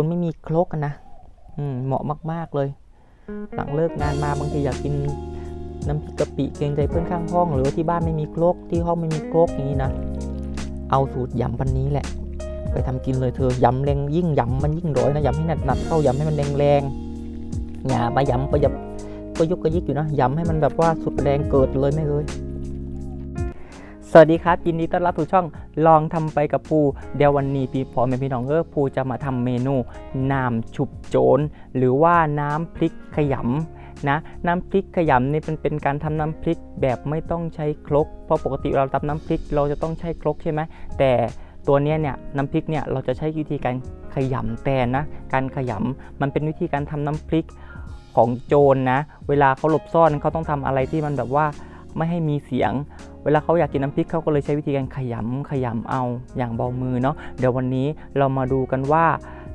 คนไม่มีครกนะอืมเหมาะมาก ๆ เลย หลังเลิกงานมาบางทีอยากกินน้ำพริกกะปิเกรงใจเพื่อนข้างห้อง หรือว่าที่บ้านไม่มีครกที่ห้องไม่มีครกอย่างนี้นะ เอาสูตรยำพันนี้แหละ ไปทำกินเลยเธอยำแรงยิ่งยำมันยิ่งร้อยนะยำให้หนักๆเข้ายำให้มันแรงๆอย่าไปยำไปยับก็ยุกกระยิกอยู่นะยำให้มันแบบว่าสุดแรงเกิดเลยไม่เลย วัสดีครับ ยินดีต้อนรับสู่ช่องลองทำไปกับภูเดี๋ยววันนี้พี่พอแม่พี่น้องเออภูจะมาทำเมนูน้ำฉุบโจรหรือว่าน้ำพริกขยำนะน้ำพริกขยำนี่เป็นเป็นการทำน้ำพริกแบบไม่ต้องใช้ครกเพราะปกติเราทำน้ำพริกเราจะต้องใช้ครกใช่ไหมแต่ตัวเนี้ยเนี่ยน้ำพริกเนี่ยเราจะใช้วิธีการขยำแต่นะการขยำมันเป็นวิธีการทำน้ำพริกของโจรนะเวลาเขาหลบซ่อนเขาต้องทำอะไรที่มันแบบว่า ไม่ให้มีเสียง เวลาเขาอยากกินน้ำพริกเขาก็เลยใช้วิธีการขยำขยำเอาอย่างเบามือเนาะเดี๋ยววันนี้เรามาดูกันว่า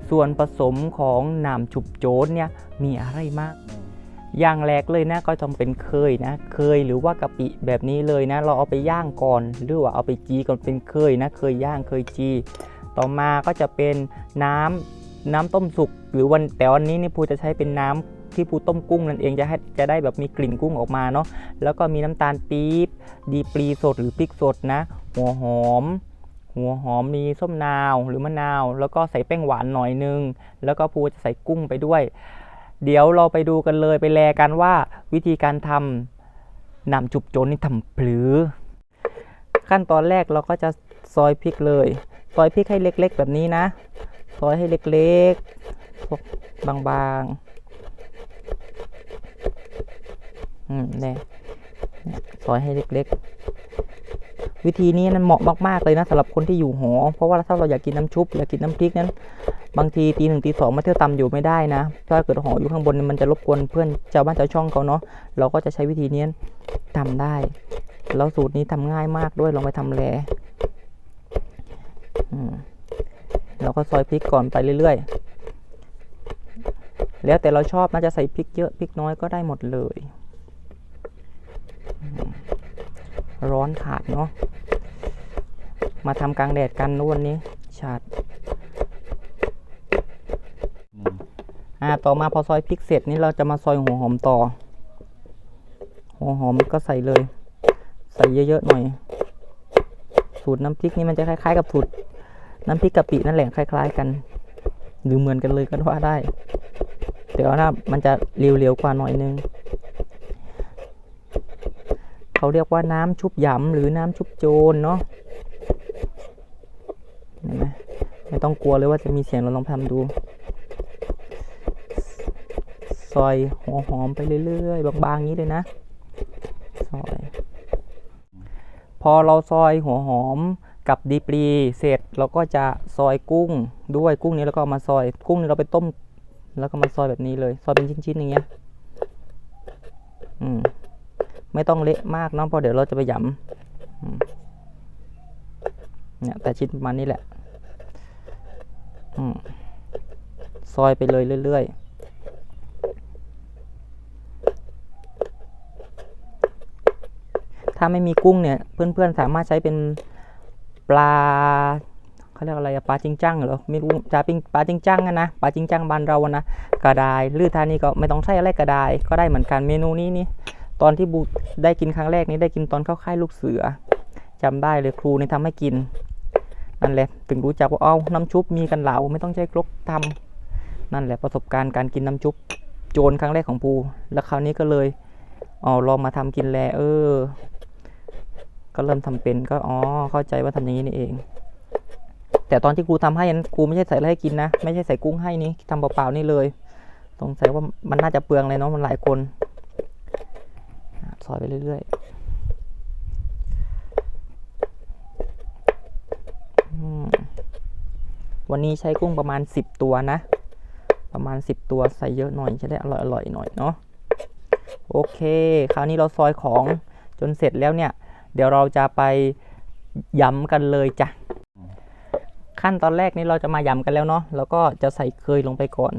ส่วนผสมของน้ำฉุบโจรเนี่ยมีอะไรมากอย่างแรกเลยนะก็ต้องเป็นเคยนะ เคยหรือว่ากะปิแบบนี้เลยนะ เราเอาไปย่างก่อน หรือว่าเอาไปจีก่อนเป็นเคยนะ เคยย่างเคยจี ต่อมาก็จะเป็นน้ำน้ำต้มสุกหรือวันแต่วันนี้นี่ภูจะใช้เป็นน้ำ ที่ภูต้มกุ้งนั่นเองจะให้จะได้แบบมีกลิ่นกุ้งออกมาเนาะแล้วก็มีน้ำตาลปี๊บดีปรีสดหรือพริกสดนะ หัวหอม หัวหอมมีส้มนาวหรือมะนาว แล้วก็ใส่แป้งหวานหน่อยนึง แล้วก็ภูจะใส่กุ้งไปด้วย เดี๋ยวเราไปดูกันเลยไปแลกันว่าวิธีการทำนำจุบโจนนี่ทำปลือ ขั้นตอนแรกเราก็จะซอยพริกเลยซอยพริกให้เล็กๆ แบบนี้นะ ซอยให้เล็กๆ บางๆ อืมเนี่ยเนี่ยซอยให้เล็ก ๆ วิธีนี้นั้นเหมาะมากๆเลยนะสำหรับคนที่อยู่หอ เพราะว่าถ้าเราอยากกินน้ำชุบอยากกินน้ำพริกนั้น บางทีตีหนึ่งตีสองมาเที่ยวตำอยู่ไม่ได้นะ ถ้าเกิดหออยู่ข้างบนมันจะรบกวนเพื่อนชาวบ้านชาวช่องเขาเนาะเราก็จะใช้วิธีนี้ทำได้ แล้วสูตรนี้ทำง่ายมากด้วยลองไปทำแลเราก็ซอยพริกก่อนไปเรื่อยๆ แล้วแต่เราชอบนะจะใส่พริกเยอะพริกน้อยก็ได้หมดเลยอืม ร้อนขาดเนาะ มาทำกลางแดดกันนะวันนี้ชาดอ่าต่อมาพอซอยพริกเสร็จนี่เราจะมาซอยหัวหอมต่อ หัวหอมก็ใส่เลย ใส่เยอะๆหน่อย สูตรน้ำพริกนี่มันจะคล้ายๆ กับสูตรน้ำพริกกะปินั่นแหละคล้าย ๆ กัน หรือเหมือนกันเลยก็ว่าได้ แต่ว่านะมันจะเร็วๆกว่าหน่อยนึง เขาเรียกว่าน้ำชุบหยำหรือน้ำชุบโจรเนาะเห็นไหมไม่ต้องกลัวเลยว่าจะมีเสียงเราลองทำดู ซอยหัวหอมไปเรื่อยๆบางๆนี้เลยนะซอยพอเราซอยหัวหอมกับดีปรีเสร็จเราก็จะซอยกุ้งด้วยกุ้งนี้แล้วก็มาซอยกุ้งนี้เราไปต้ม แล้วก็มาซอยแบบนี้เลย ซอยเป็นชิ้นๆอย่างเงี้ยอืม ไม่ต้องเละมากเนาะเพราะเดี๋ยวเราจะไปหยำเนี่ยแต่ชิ้นประมาณนี้แหละอืมซอยไปเลยเรื่อยๆถ้าไม่มีกุ้งเนี่ยเพื่อนๆสามารถใช้เป็นปลาเขาเรียกอะไรปลาจิงจังเหรอไม่รู้จะเป็นปลาจิงจังนะปลาจิงจังบ้านเรานะกระดายหรือทานี่ก็ไม่ต้องใช้อะไรกระดายก็ได้เหมือนกันเมนูนี้นี่ ตอนที่บูได้กินครั้งแรกนี้ได้กินตอนเข้าค่ายลูกเสือจำได้เลยครูนี่ทำให้กินนั่นแหละถึงรู้จักว่าเอาน้ำชุบมีกันเหลาไม่ต้องใช้ครกทำนั่นแหละประสบการณ์การกินน้ำชุบโจรครั้งแรกของปูแล้วคราวนี้ก็เลยอ๋อลองมาทำกินแลเออ ก็เริ่มทำเป็นก็อ๋อเข้าใจว่าทำอย่างนี้นี่เอง แต่ตอนที่ครูทำให้นั้นครูไม่ใช่ใส่อะไรให้กินนะ ไม่ใช่ใส่กุ้งให้นี่ทำเปล่าๆนี่เลยสงสัยว่ามันน่าจะเปลืองเลยเนาะมันหลายคน ซอยไปเรื่อยๆวันนี้ใช้กุ้งประมาณ 10 ตัวนะ ประมาณ 10 ตัวใส่เยอะหน่อยจะได้อร่อยๆหน่อยเนาะโอเค คราวนี้เราซอยของจนเสร็จแล้วเนี่ย เดี๋ยวเราจะไปยำกันเลยจ้ะขั้นตอนแรกนี้เราจะมายำกันแล้วเนาะแล้วก็จะใส่เคยลงไปก่อน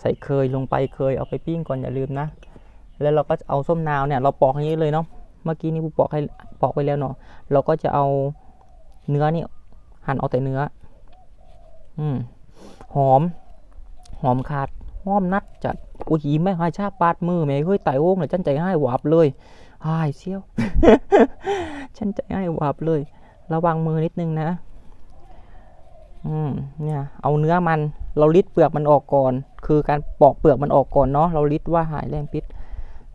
ใส่เคยลงไปเคยเอาไปปิ้งก่อนอย่าลืมนะ แล้วเราก็จะเอาส้มนาวเนี่ยเราปอกอย่างนี้เลยเนาะเมื่อกี้นี่ผู้ปอกให้ปอกไปแล้วเนาะเราก็จะเอาเนื้อนี่หั่นเอาแต่เนื้อ อืมหอม หอมขาดหอมนัดจัดอุ้ยไม่หายชาปาดมือแม่เฮ้ยไต่โอ่งเลยฉันใจให้หวาบเลยหายเสียวฉันใจให้หวาบเลย ระวังมือนิดนึงนะอืมเนี่ยเอาเนื้อมันเราลิดเปลือกมันออกก่อน คือการปอกเปลือกมันออกก่อนเนาะเราลิดว่าหายแรงพิษ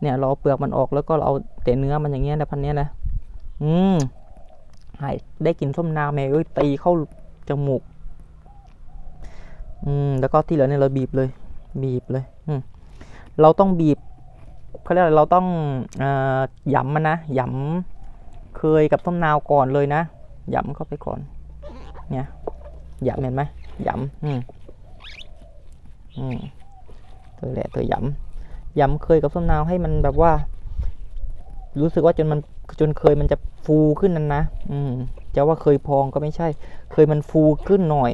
เนี่ยเราเปลือกมันออกแล้วก็เราเอาแต่เนื้อมันอย่างเงี้ยนะพันเนี้ยนะอืมหายได้กลินส้มนาวแม่เอ้ยตีเข้าจมูกอืมแล้วก็ที่เหลือเนี่ยเราบีบเลย บีบเลยอืมเราต้องบีบเขาเรียกอะไรเราต้องอ่อหยำมันนะหยำเคยกับส้มนาวก่อนเลยนะหยำเข้าไปก่อน เนี่ยหยำเห็นไหมหยำอืมอืมเธอแหละเธอหยำ ยำเคยกับส้มนาวให้มันแบบว่า รู้สึกว่าจนมันจนเคยมันจะฟูขึ้นนั่นนะ อืมจะว่าเคยพองก็ไม่ใช่ เคยมันฟูขึ้นหน่อย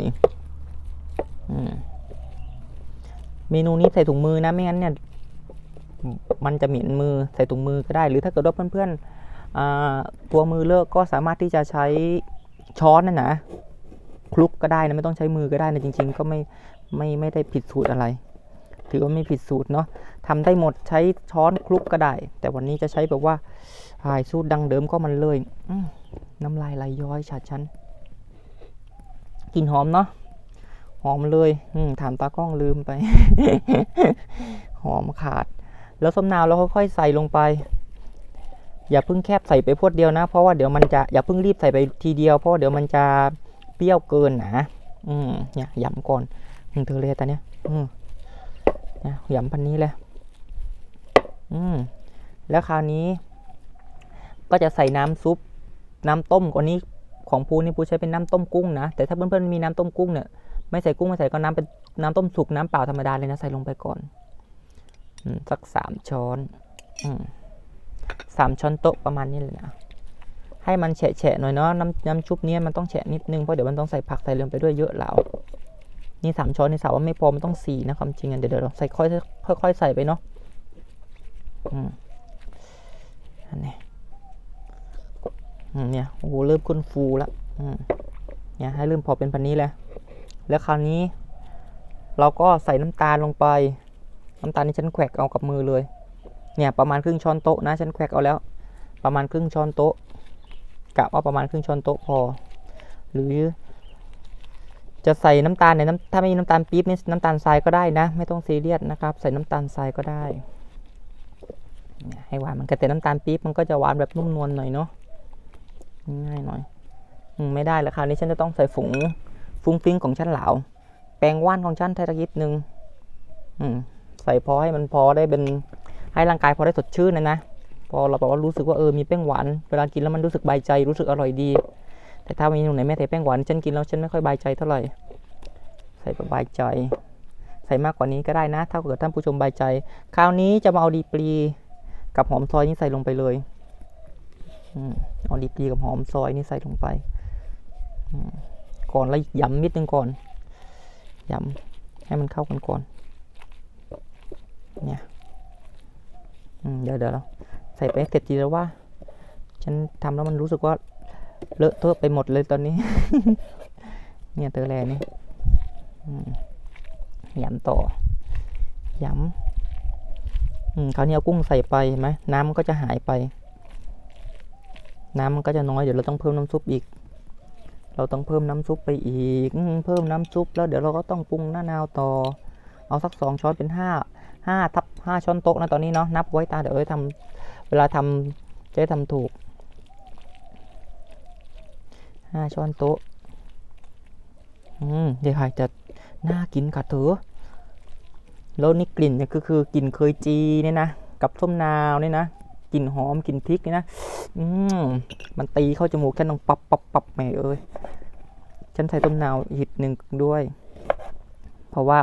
อืมเมนูนี้ใส่ถุงมือนะไม่งั้นเนี่ย มันจะเหม็นมือใส่ถุงมือก็ได้ หรือถ้าเกิดว่าเพื่อนๆตัวมือเลอะก็สามารถที่จะใช้ช้อนนั่นนะคลุกก็ได้นะไม่ต้องใช้มือก็ได้นะจริง ๆ ก็ไม่ไม่ไม่ได้ผิดสูตรอะไร ถือว่าไม่ผิดสูตรเนาะทำได้หมดใช้ช้อนคลุกก็ได้ แต่วันนี้จะใช้แบบว่าหายสูตรดังเดิมก็มันเลยน้ำลายไหลย้อยฉาดฉันกลิ่นหอมเนาะหอมเลยอืถามตากล้องลืมไป หอมขาด แล้วส้มนาวเราค่อยๆใส่ลงไป อย่าเพิ่งแคบใส่ไปพวดเดียวนะ เพราะว่าเดี๋ยวมันจะอย่าเพิ่งรีบใส่ไปทีเดียวเพราะเดี๋ยวมันจะเปรี้ยวเกินนะอืมเนี่ยยำก่อนอืมเธอเลยตอนเนี้ยอืม นี่ยยำพันนี้เลยอืมแล้วคราวนี้ ก็จะใส่น้ำซุป น้ำต้มกว่านี้ของปูนี่ปูใช้เป็นน้ำต้มกุ้งนะ แต่ถ้าเพื่อนๆมีน้ำต้มกุ้งเนี่ยไม่ใส่กุ้งไม่ใส่ก็น้ำเป็นน้ำต้มสุกน้ำเปล่าธรรมดาเลยนะใส่ลงไปก่อนอืมสักสามช้อนอืมสามช้อนโต๊ะประมาณนี้เลยนะให้มันแฉะๆหน่อยเนาะน้ำน้ำชุบเนี้ยมันต้องแฉะนิดนึงเพราะเดี๋ยวมันต้องใส่ผักใส่เลงไปด้วยเยอะแล้ว นี่สามช้อนนี่สาวว่าไม่พอมันต้องสี่นะความจริงอะเดี๋ยวเดี๋ยวเราใส่ค่อยค่อยๆใส่ไปเนาะอืมอันนี้อืมเนี่ยโอ้โหเริ่มข้นฟูแล้วอืมเนี่ยให้เริ่มพอเป็นพันนี้แล้วแล้วคราวนี้ เราก็ใส่น้ำตาลลงไป น้ำตาลนี่ฉันแขวกเอากับมือเลย เนี่ยประมาณครึ่งช้อนโต๊ะนะฉันแขวกเอาแล้ว ประมาณครึ่งช้อนโต๊ะกะว่าประมาณครึ่งช้อนโต๊ะพอ หรือ จะใส่น้ำตาลในน้ำถ้าไม่มีน้ำตาลปี๊บนี่น้ำตาลทรายก็ได้นะ ไม่ต้องซีเรียสนะครับ ใส่น้ำตาลทรายก็ได้ ให้หวานมันก็แต่น้ำตาลปี๊บมันก็จะหวานแบบนุ่มนวลหน่อยเนาะง่ายหน่อยอืไม่ได้แล้วคราวนี้ฉันจะต้องใส่ฝุงฟุ้งฟิ้งของฉันเหลาแปรงว่านของฉันไทยตะกิดนึงใส่พอให้มันพอได้เป็นให้ร่างกายพอได้สดชื่นนะนะพอเราแบบว่ารู้สึกว่าเออมีแป้งหวานเวลากินแล้วมันรู้สึกบายใจรู้สึกอร่อยดี แต่ถ้ามีหนูไหนไม่ใส่แป้งหวานฉันกินแล้วฉันไม่ค่อยบายใจเท่าไหร่ ใส่บบบายใจ ใส่มากกว่านี้ก็ได้นะ ถ้าเกิดท่านผู้ชมบายใจ คราวนี้จะมาเอาดีปรีกับหอมซอยนี่ใส่ลงไปเลยอืมเอาดีปรีกับหอมซอยนี่ใส่ลงไป ก่อนแล้วยำนิดนึงก่อนยำให้มันเข้ากันก่อน เนี่ยเดี๋ยวเดี๋ยวเราใส่ไปเสร็จทีแล้วว่า ฉันทำแล้วมันรู้สึกว่า เลอะเทอะไปหมดเลยตอนนี้ เนี่ยเตอแลนี่อืมยำต่อยำอืมคราวนี้เอากุ้งใส่ไปเห็นไหมน้ำมันก็จะหายไป น้ำมันก็จะน้อยเดี๋ยวเราต้องเพิ่มน้ำซุปอีก เราต้องเพิ่มน้ำซุปไปอีกเพิ่มน้ำซุปแล้วเดี๋ยวเราก็ต้องปรุงหน้านาวต่อ เอาสักสองช้อนเป็นห้าห้าทับห้าช้อนโต๊ะนะตอนนี้เนาะนับไว้ตาเดี๋ยวไว้ทำเวลาทำจะทำถูก ห้าช้อนโต๊ะ อืมเดี๋ยวหายจะน่ากินค่ะเถอะแล้วนี่กลิ่นเนี่ยก็คือกลิ่นเคยจีเนี่ยนะ กับส้มนาวเนี่ยนะ กลิ่นหอม กลิ่นพริกเนี่ยนะ อืมมันตีเข้าจมูกแค่ต้องปับปับปับแม่เอ้ย ฉันใส่ส้มนาวหิดหนึ่งด้วย เพราะว่า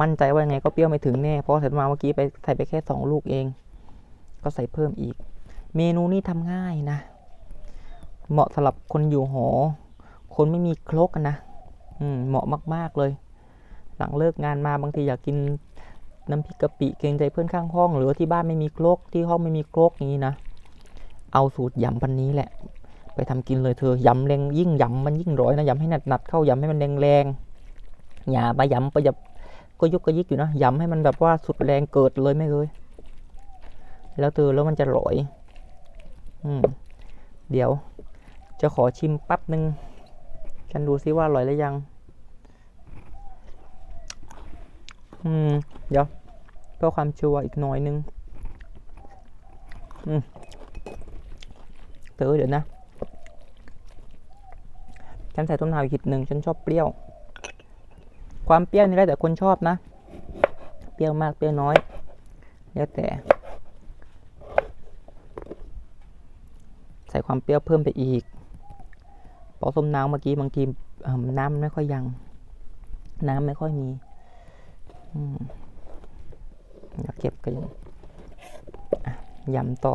มั่นใจว่ายังไงก็เปรี้ยวไม่ถึงแน่ เพราะใส่มาเมื่อกี้ไปใส่ไปแค่สองลูกเอง ก็ใส่เพิ่มอีก เมนูนี้ทำง่ายนะ เหมาะสำหรับคนอยู่หอ คนไม่มีครกนะอืมเหมาะมาก ๆเลย หลังเลิกงานมาบางทีอยากกินน้ำพริกกะปิเกรงใจเพื่อนข้างห้อง หรือว่าที่บ้านไม่มีครกที่ห้องไม่มีครกนี้นะเอาสูตรยำพันนี้แหละ ไปทำกินเลยเธอยำแรงยิ่งยำมันยิ่งร้อยนะยำให้หนัดๆเข้ายำให้มันแรงๆอย่าไปยำไปแบบก็ยุกกระยิกอยู่นะยำให้มันแบบว่าสุดแรงเกิดเลยไม่เลยแล้วเธอแล้วมันจะหลอย อืมเดี๋ยว จะขอชิมแปั๊บหนึ่งฉันดูซิว่าอร่อยหรือยัง อืม เดี๋ยวเพื่อความชัวร์อีกหน่อยนึง อืมเธอเดี๋ยวนะฉันใส่ต้นหาวอีกหิดหนึ่งฉันชอบเปรี้ยว ความเปรี้ยวนี่แล้วแต่คนชอบนะ เปรี้ยวมากเปรี้ยวน้อย แล้วแต่ ใส่ความเปรี้ยวเพิ่มไปอีก พราะส้มน้ำเมื่อกี้บางทีน้ำมันไม่ค่อยยัง น้ำไม่ค่อยมีอืมเดี๋ยวเก็บกันยำต่อ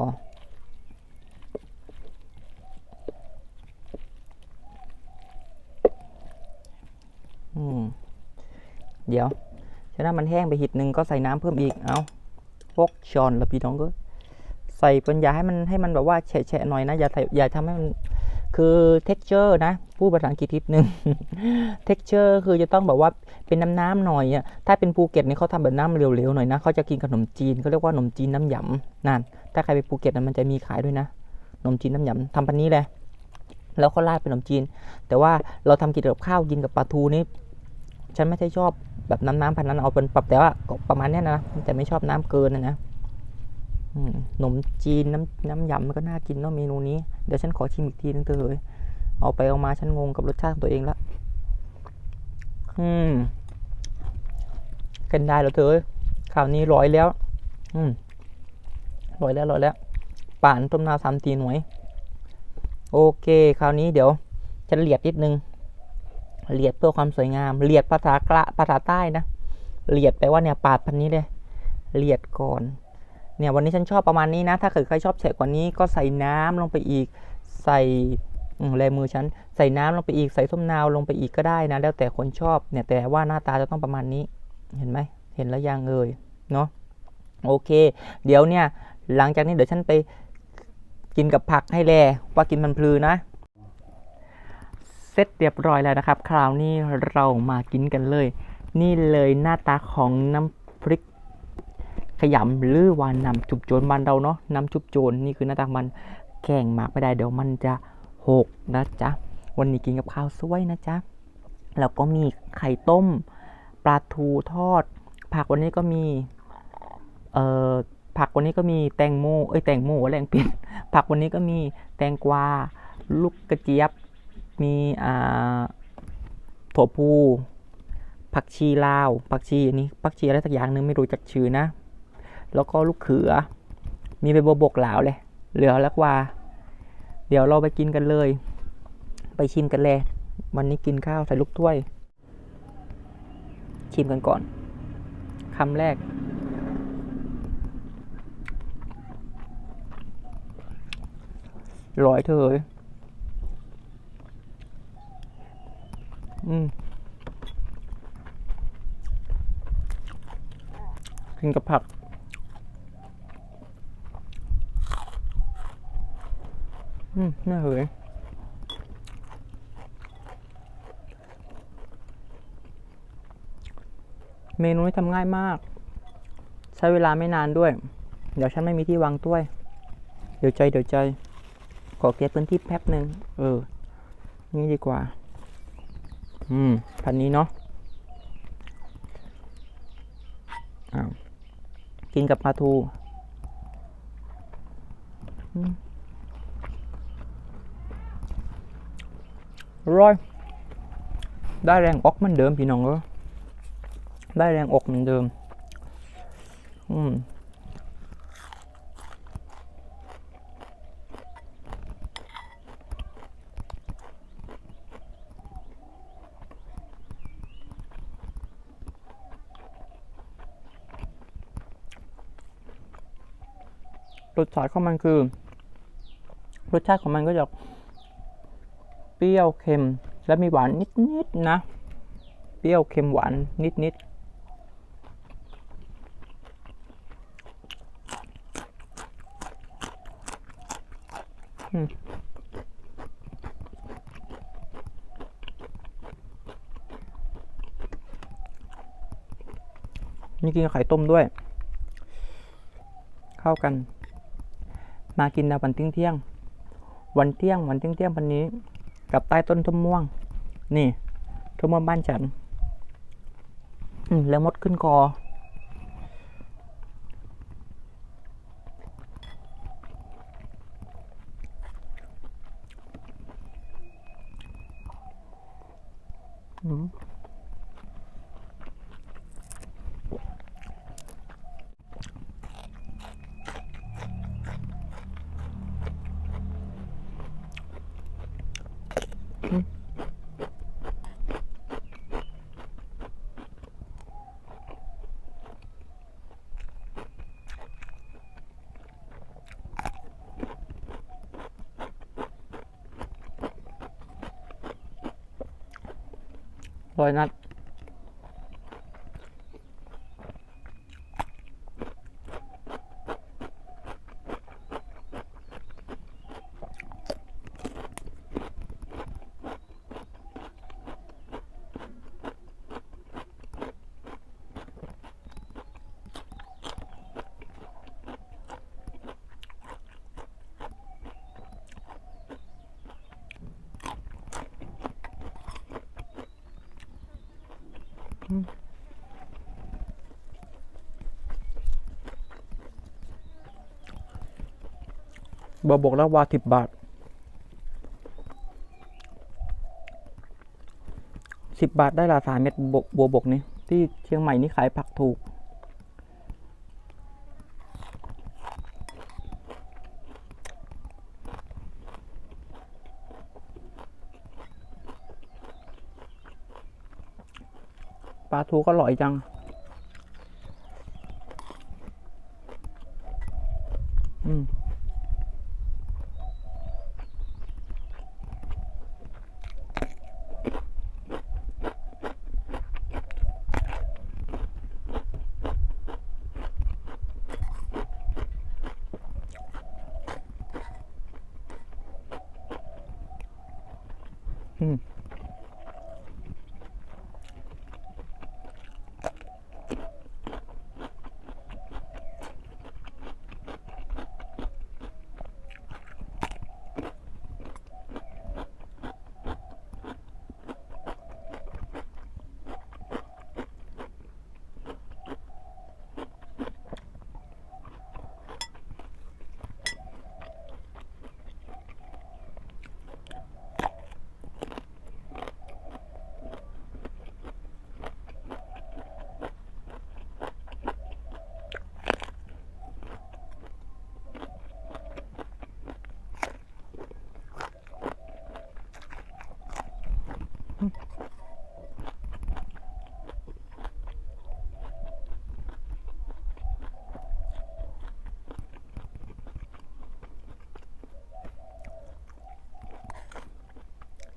เดี๋ยวถ้ามันแห้งไปหิดหนึ่งก็ใส่น้ำเพิ่มอีก เอาพกช้อนแล้วพี่น้องก็ใส่ป็นอย่าให้มันให้มันแบบว่าแฉะๆหน่อยนะ อย่าใส่อย่าทำให้มัน คือ texture นะ พูดภาษาอังกฤษนิดนึง texture คือจะต้องแบบว่าเป็นน้ำน้ำๆหน่อยอะถ้าเป็นภูเก็ตเนี่ยเขาทำแบบน้ำเหลวๆหน่อยนะเขาจะกินขนมจีนเขาเรียกว่าขนมจีนน้ำหยำนั่นถ้าใครไปภูเก็ตนะมันจะมีขายด้วยนะขนมจีนน้ำหยำทำพันนี้เลยแล้วก็ราดเป็นขนมจีน แต่ว่าเราทำกินกับข้าวกินกับปลาทูนี่ฉันไม่ใช่ชอบแบบน้ำน้ำพันนั้นเอาเป็นปรับแต่ว่าประมาณนี้นะแต่ไม่ชอบน้ำเกินนะนะ ขนมจีนน้ำน้ำยำมันก็น่ากินเนาะเมนูนี้ เดี๋ยวฉันขอชิมอีกทีนึงเถอะเฮ้ยเอาไปเอามาฉันงงกับรสชาติของตัวเองละอืมกันได้แล้วเธอเอ้ยข่าวนี้ร้อยแล้ว อืมร้อยแล้วร้อยแล้ว ป่านต้มนาสามตีหน่วย โอเค คราวนี้เดี๋ยวฉันเหลียดนิดนึงเหลียดเพื่อความสวยงามเหลียดภาษากระภาษาใต้นะเหลียดแปลว่าเนี่ยปาดพันนี้เลยเหลียดก่อน เนี่ยวันนี้ฉันชอบประมาณนี้นะ ถ้าเกิดใครชอบแฉะกว่านี้ก็ใส่น้ำลงไปอีก ใส่แลมือฉันใส่น้ำลงไปอีกใส่ส้มนาวลงไปอีกก็ได้นะ แล้วแต่คนชอบเนี่ยแต่ว่าหน้าตาจะต้องประมาณนี้ เห็นไหมเห็นแล้วยังเอ่ยเนาะโอเค เดี๋ยวเนี่ยหลังจากนี้เดี๋ยวฉันไปกินกับผักให้แลว่ากินมันพลือนะเสร็จเรียบร้อยแล้วนะครับ คราวนี้เรามากินกันเลย นี่เลยหน้าตาของน้ำพริก ขยำหรือว่านำจุบโจนบ้านเราเนาะนำจุบโจนนี่คือหน้าตางมันแข่งหมากไม่ได้เดี๋ยวมันจะหกนะจ๊ะวันนี้กินกับข้าวสวยนะจ๊ะแล้วก็มีไข่ต้มปลาทูทอด ผักวันนี้ก็มีเอ่อผักวันนี้ก็มีแตงโมเอ้ยแตงโมแรงเปลี่ยนผักวันนี้ก็มีแตงกวาลูกกระเจี๊ยบมีอ่าถั่วพูผักชีลาวผักชีอันนี้ผักชีอะไรสักอย่างหนึงไม่รู้จักชื่อนะ แล้วก็ลูกเขือ มีใบบัวบกหลาวเลย เหลือแล้วกว่าเดี๋ยวเราไปกินกันเลย ไปชิมกันเลย วันนี้กินข้าวใส่ลูกถ้วย ชิมกันก่อนคำแรก ร้อยเธอเอ้ยอืมกินกับผัก อืมน่าเหยเมนูนี้ทำง่ายมาก ใช้เวลาไม่นานด้วย เดี๋ยวฉันไม่มีที่วางถ้วย เดี๋ยวใจเดี๋ยวใจ ขอเก็บพื้นที่แป๊บหนึ่งเออ นี่ดีกว่า อืม พันนี้เนาะอ้าวกินกับปลาทู อืม ร่อย ได้แรงอกเหมือนเดิมพี่น้องเออได้แรงอกเหมือนเดิม อืมรสชาติของมันคือ รสชาติของมันก็จะ เปรี้ยวเค็ม และมีหวานนิดๆนะเปรี้ยวเค็มหวานนิดๆอืมนี่กินกับไข่ต้มด้วย เข้ากัน มากินนะวันเที่ยง วันเที่ยงวันเที่ยงเที่ยงวันนี้ กับใต้ต้นทุ่มม่วง นี่ทุ่มม่วงบ้านฉัน แล้วมดขึ้นคอม ร้อยนัด บอบกแล้ววาสิบบาทสิบบาทได้ละสามเม็ดบวบัวบกนี่ที่เชียงใหม่นี่ขายผักถูก ทูก็อร่อยจัง อืม อืม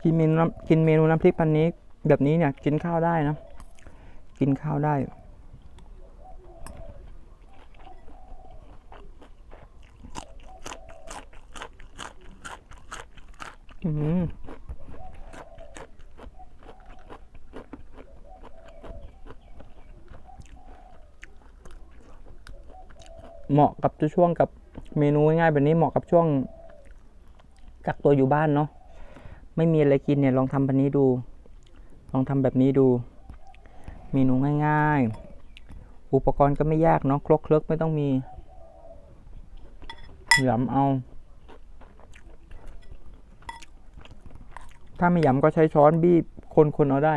กินเมนูกินเมนูน้ำพริกพันนี้ แบบนี้เนี่ยกินข้าวได้นะ กินข้าวได้ อืมเหมาะกับช่วงกับเมนูง่ายๆแบบนี้เหมาะกับช่วงกักตัวอยู่บ้านเนาะ ไม่มีอะไรกินเนี่ยลองทำแบบนี้ดู ลองทำแบบนี้ดู เมนูง่าย ๆ อุปกรณ์ก็ไม่ยากเนาะครกเคลิกไม่ต้องมีหยำเอา ถ้าไม่หยำก็ใช้ช้อนบีบคนๆเอาได้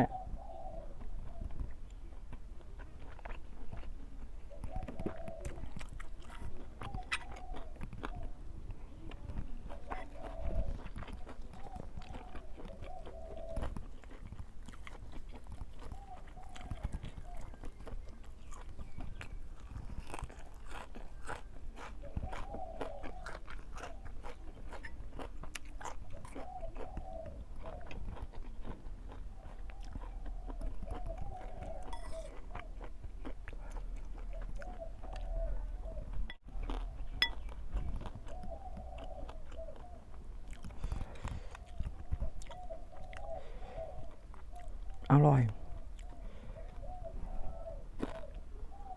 อร่อย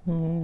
อืม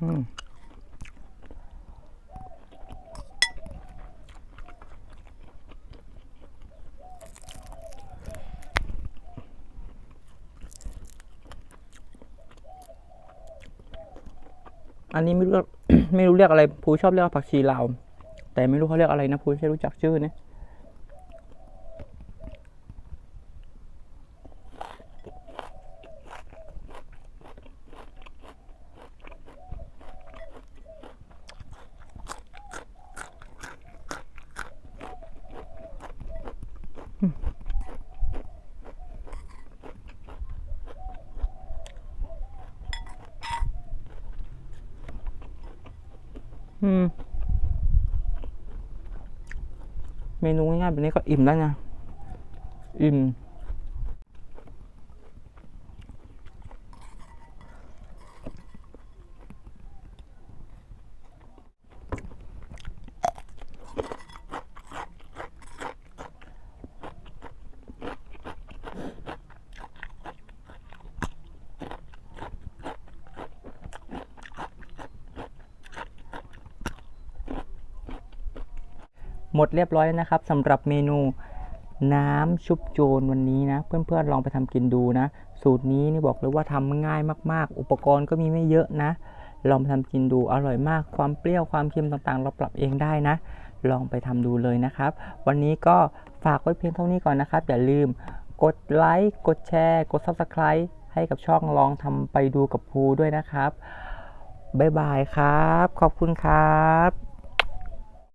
อืม อันนี้ไม่รู้ไม่รู้เรียกอะไรภูชอบเรียกว่าผักชีลาวแต่ไม่รู้เขาเรียกอะไรนะภูไม่รู้จักชื่อเนี่ย เมนูง่ายๆแบบนี้ก็อิ่มแล้วนะอิ่ม มดเรียบร้อยแล้วนะครับสำหรับเมนูน้ำชุบโจรวันนี้นะ เพื่อนๆลองไปทำกินดูนะ สูตรนี้นี่บอกเลยว่าทำง่ายมากๆ อุปกรณ์ก็มีไม่เยอะนะ ลองไปทำกินดูอร่อยมาก ความเปรี้ยวความเค็มต่างๆ เราปรับเองได้นะ ลองไปทำดูเลยนะครับ วันนี้ก็ฝากไว้เพียงเท่านี้ก่อนนะครับ อย่าลืมกดไลค์กดแชร์ กด Subscribe ให้กับช่องลองทำไปดูกับภูด้วยนะครับบ๊ายบายครับ ขอบคุณครับ